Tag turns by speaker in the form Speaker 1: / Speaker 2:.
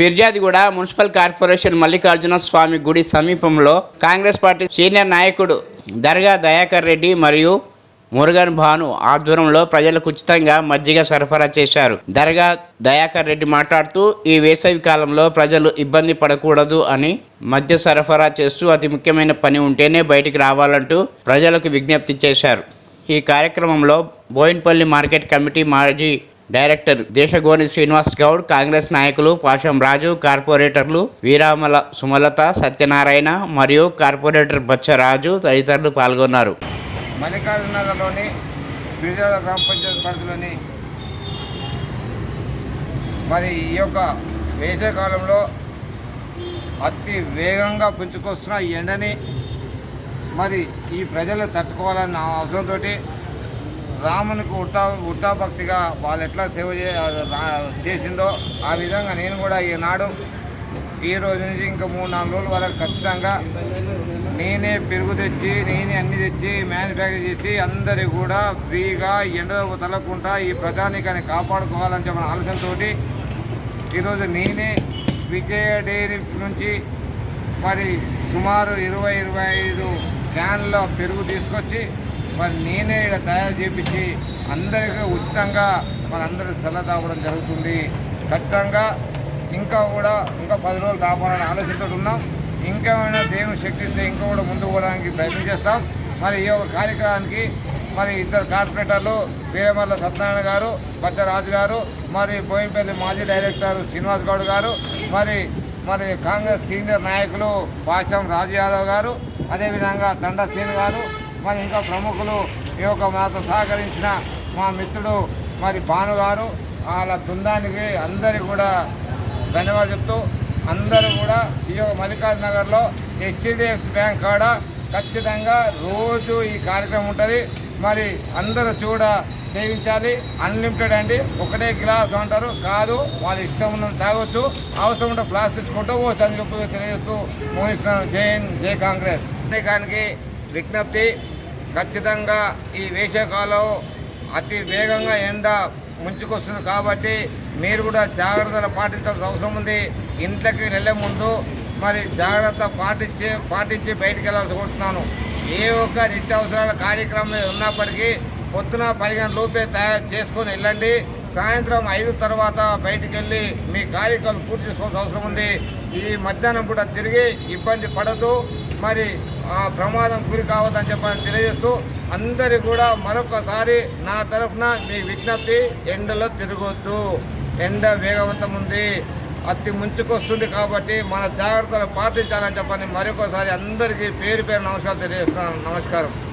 Speaker 1: Peerzadiguda municipal corporation Mallikarjuna Swamy గుడి సమీపంలో Congress party senior నాయకుడు దర్గా దయాకర్ రెడ్డి మరియు మురుగన్ భాను ఆధ్వర్యంలో ప్రజలకు ఉచితంగా మజ్జిగ సరఫరా చేశారు. దర్గా దయాకర్ రెడ్డి మాట్లాడుతూ ఈ వేసవి కాలంలో ప్రజలు ఇబ్బంది పడకూడదు అని మద్య సరఫరా చేస్తూ అతి ముఖ్యమైన పని ఉంటేనే బయటికి రావాలంటూ ప్రజలకు విజ్ఞప్తి చేశారు. ఈ కార్యక్రమంలో బోయిన్పల్లి మార్కెట్ కమిటీ మాజీ డైరెక్టర్ దేశగోని శ్రీనివాస్ గౌడ్ కాంగ్రెస్ నాయకులు పాషం రాజు కార్పొరేటర్లు వీరామల సుమలత సత్యనారాయణ మరియు కార్పొరేటర్ బచ్చరాజు తదితరులు పాల్గొన్నారు.
Speaker 2: మల్లికార్జున నగర్లోని గ్రామ పంచాయతీ పరిధిలోని మరి ఈ యొక్క వేసవికాలంలో అతి వేగంగా పుంజుకొస్తున్న ఎండని మరి ఈ ప్రజలు తట్టుకోవాలన్న అవసరంతో రామునికి ఉట్టా ఉట్టాభక్తిగా వాళ్ళు ఎట్లా సేవ చే చేసిందో ఆ విధంగా నేను కూడా ఈనాడు ఈ రోజు నుంచి ఇంకా మూడు నాలుగు రోజుల వరకు ఖచ్చితంగా నేనే పెరుగు తెచ్చి నేనే అన్ని తెచ్చి మ్యానుఫ్యాక్చర్ చేసి అందరి కూడా ఫ్రీగా ఎండ తలకుండా ఈ ప్రజానికాన్ని కాపాడుకోవాలని చెప్పిన ఆలోచనతో ఈరోజు నేనే విజయ డైరీ నుంచి మరి సుమారు ఇరవై ఇరవై ఐదు క్యాన్లో పెరుగు తీసుకొచ్చి మరి నేనే ఇక్కడ తయారు చేపించి అందరికీ ఉచితంగా మన అందరికి జరుగుతుంది. ఖచ్చితంగా ఇంకా కూడా ఇంకా పది రోజులు రావాలని ఆలోచనతో ఉన్నాం ఇంకేమైనా దేవుని శక్తిస్తే ఇంకా కూడా ముందుకు పోవడానికి ప్రయత్నం చేస్తాం. మరి ఈ యొక్క కార్యక్రమానికి మరి ఇద్దరు కార్పొరేటర్లు వీరమల్ల సత్యనారాయణ గారు బచ్చరాజు గారు మరి బోయినపల్లి మాజీ డైరెక్టర్ శ్రీనివాస్ గౌడ్ గారు మరి మరి కాంగ్రెస్ సీనియర్ నాయకులు పాశం రాజు యాదవ్ గారు అదేవిధంగా దండ గారు మరి ఇంకా ప్రముఖులు ఈ యొక్క మాతో సహకరించిన మా మిత్రుడు మరి భానుగారు వాళ్ళ బృందానికి అందరికీ కూడా ధన్యవాదాలు చెప్తూ అందరూ కూడా ఈ యొక్క మల్లికార్జున నగర్లో హెచ్డిఎఫ్సి బ్యాంక్ కాడ ఖచ్చితంగా రోజు ఈ కార్యక్రమం ఉంటుంది. మరి అందరూ చూడ సేవించాలి. అన్లిమిటెడ్ అండి. ఒకటే గ్లాస్ అంటారు. కాదు వాళ్ళ ఇష్టం ఉన్నది తాగొచ్చు. అవసరం ఉంటే ఫ్లాస్ తీసుకుంటూ ఓ అని చెప్పి తెలియజేస్తూ మోహిస్తున్నాను. జై హింద్ జై కాంగ్రెస్. అనేకానికి విజ్ఞప్తి ఖచ్చితంగా ఈ వేసవికాలం అతి వేగంగా ఎండ ముంచుకొస్తుంది కాబట్టి మీరు కూడా జాగ్రత్తలు పాటించాల్సిన అవసరం ఉంది. ఇంట్లోకి వెళ్ళే ముందు మరి జాగ్రత్త పాటించి పాటించి బయటికి వెళ్ళాల్సి కోరుతున్నాను ఏ ఒక్క నిత్యావసరాల కార్యక్రమం ఉన్నప్పటికీ పొద్దున పదిహేను లోపే తయారు చేసుకొని వెళ్ళండి. సాయంత్రం ఐదు తర్వాత బయటికి వెళ్ళి మీ కార్యక్రమం పూర్తి చేసుకోవాల్సిన అవసరం ఉంది. ఈ మధ్యాహ్నం కూడా తిరిగి ఇబ్బంది పడదు మరి ఆ ప్రమాదం గురి కావద్దని చెప్పని తెలియజేస్తూ అందరి కూడా మరొకసారి నా తరఫున మీ విజ్ఞప్తి ఎండలో తిరగొద్దు. ఎండ వేగవంతం ఉంది. అతి ముంచుకొస్తుంది కాబట్టి మన జాగ్రత్తలు పాటించాలని చెప్పని మరొకసారి అందరికీ పేరు పేరు నమస్కారం తెలియజేస్తున్నాను. నమస్కారం.